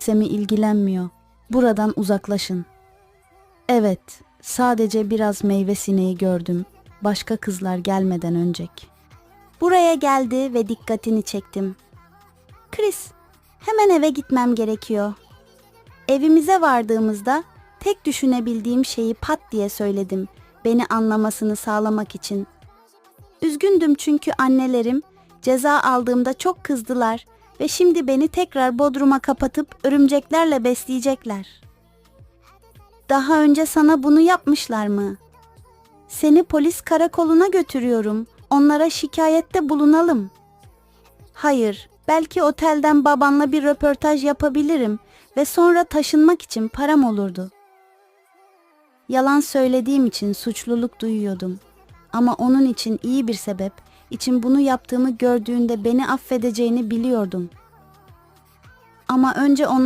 Kimse mi ilgilenmiyor. Buradan uzaklaşın. Evet, sadece biraz meyve sineği gördüm. Başka kızlar gelmeden öncek. Buraya geldi ve dikkatini çektim. Chris, hemen eve gitmem gerekiyor. Evimize vardığımızda tek düşünebildiğim şeyi pat diye söyledim. Beni anlamasını sağlamak için. Üzgündüm çünkü annelerim ceza aldığımda çok kızdılar ve şimdi beni tekrar bodruma kapatıp örümceklerle besleyecekler. Daha önce sana bunu yapmışlar mı? Seni polis karakoluna götürüyorum. Onlara şikayette bulunalım. Hayır, belki otelden babanla bir röportaj yapabilirim ve sonra taşınmak için param olurdu. Yalan söylediğim için suçluluk duyuyordum. Ama onun için iyi bir sebep, için bunu yaptığımı gördüğünde beni affedeceğini biliyordum. Ama önce onlar